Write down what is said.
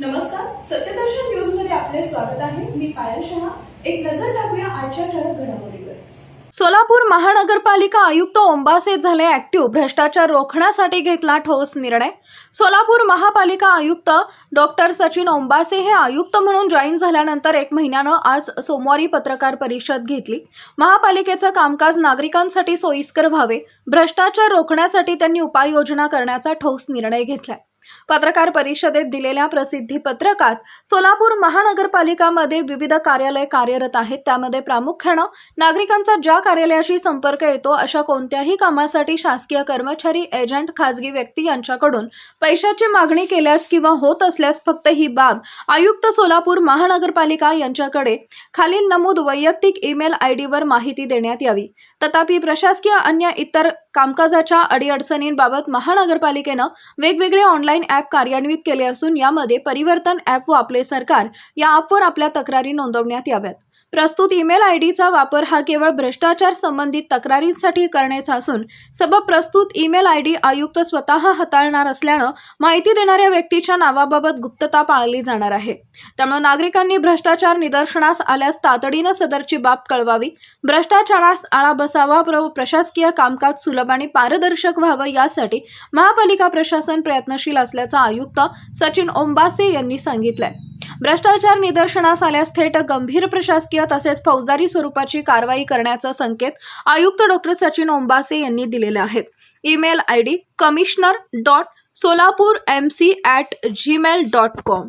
नमस्कार सत्यदर्शन न्यूजमध्ये आपले स्वागत आहे. मी पायल शहा. एक नजर टाकूया आजच्या ठळक घडामोडीवर. सोलापूर महानगरपालिका आयुक्त ओंबासे झाले ॲक्टिव्ह भ्रष्टाचार रोखण्यासाठी घेतला ठोस निर्णय. सोलापूर महापालिका आयुक्त डॉक्टर सचिन ओंबासे हे आयुक्त म्हणून जॉईन झाल्यानंतर एक महिन्यानं आज सोमवारी पत्रकार परिषद घेतली. महापालिकेचं कामकाज नागरिकांसाठी सोयीस्कर व्हावे भ्रष्टाचार रोखण्यासाठी त्यांनी उपाययोजना करण्याचा ठोस निर्णय घेतलाय. पत्रकार परिषदेत दिलेल्या प्रसिद्धी पत्रकात सोलापूर महानगरपालिकामध्ये विविध कार्यालय कार्यरत आहेत. त्यामध्ये प्रामुख्यानं नागरिकांचा ज्या कार्यालयाशी संपर्क येतो अशा कोणत्याही कामासाठी शासकीय कर्मचारी एजंट खाजगी व्यक्ती यांच्याकडून पैशाची मागणी केल्यास किंवा होत असल्यास फक्त ही बाब आयुक्त सोलापूर महानगरपालिका यांच्याकडे खालील नमूद वैयक्तिक ईमेल आय डीवर माहिती देण्यात यावी. तथापि प्रशासकीय अन्य इतर कामकाजाच्या अडीअडचणींबाबत महानगरपालिकेनं वेगवेगळे ऑनलाईन ॲप कार्यान्वित केले असून यामध्ये परिवर्तन ॲप व आपले सरकार या ॲपवर आपल्या तक्रारी नोंदवण्यात याव्यात. प्रस्तुत ईमेल आय डीचा वापर हा केवळ भ्रष्टाचार संबंधित तक्रारींसाठी करण्याचा असून सबब प्रस्तुत ईमेल आय डी आयुक्त स्वतः हाताळणार असल्यानं माहिती देणाऱ्या व्यक्तीच्या नावाबाबत गुप्तता पाळली जाणार आहे. त्यामुळे नागरिकांनी भ्रष्टाचार निदर्शनास आल्यास तातडीनं सदरची बाब कळवावी. भ्रष्टाचारास आळा बसावा प्रशासकीय कामकाज सुलभ आणि पारदर्शक व्हावं यासाठी महापालिका प्रशासन प्रयत्नशील असल्याचं आयुक्त सचिन ओंबासे यांनी सांगितलंय. भ्रष्टाचार निदर्शनास आल्यास थेट गंभीर प्रशासकीय तसेच फौजदारी स्वरूपाची कारवाई करण्याचा संकेत आयुक्त डॉक्टर सचिन ओंबासे यांनी दिलेले आहेत. Email I D commissioner dot Solapur M C at Gmail dot com.